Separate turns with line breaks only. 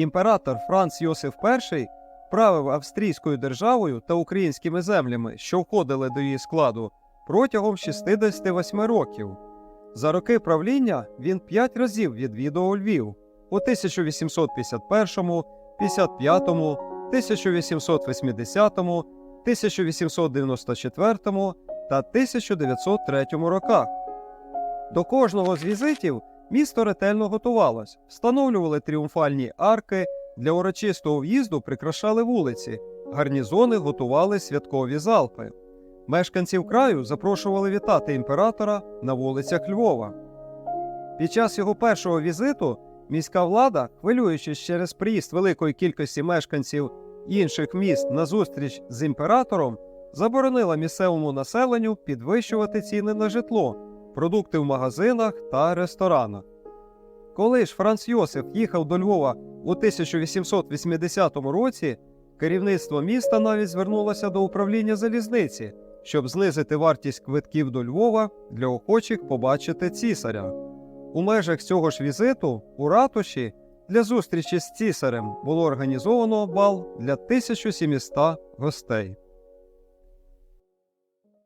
Імператор Франц Йосиф І правив австрійською державою та українськими землями, що входили до її складу, протягом 68 років. За роки правління він п'ять разів відвідував Львів у 1851, 55, 1880, 1894 та 1903 роках. До кожного з візитів місто ретельно готувалось, встановлювали тріумфальні арки, для урочистого в'їзду прикрашали вулиці, гарнізони готували святкові залпи. Мешканців краю запрошували вітати імператора на вулицях Львова. Під час його першого візиту міська влада, хвилюючись через приїзд великої кількості мешканців інших міст на зустріч з імператором, заборонила місцевому населенню підвищувати ціни на житло, продукти в магазинах та ресторанах. Коли ж Франц Йосиф їхав до Львова у 1880 році, керівництво міста навіть звернулося до управління залізниці, щоб знизити вартість квитків до Львова для охочих побачити цісаря. У межах цього ж візиту у ратуші для зустрічі з цісарем було організовано бал для 1700 гостей.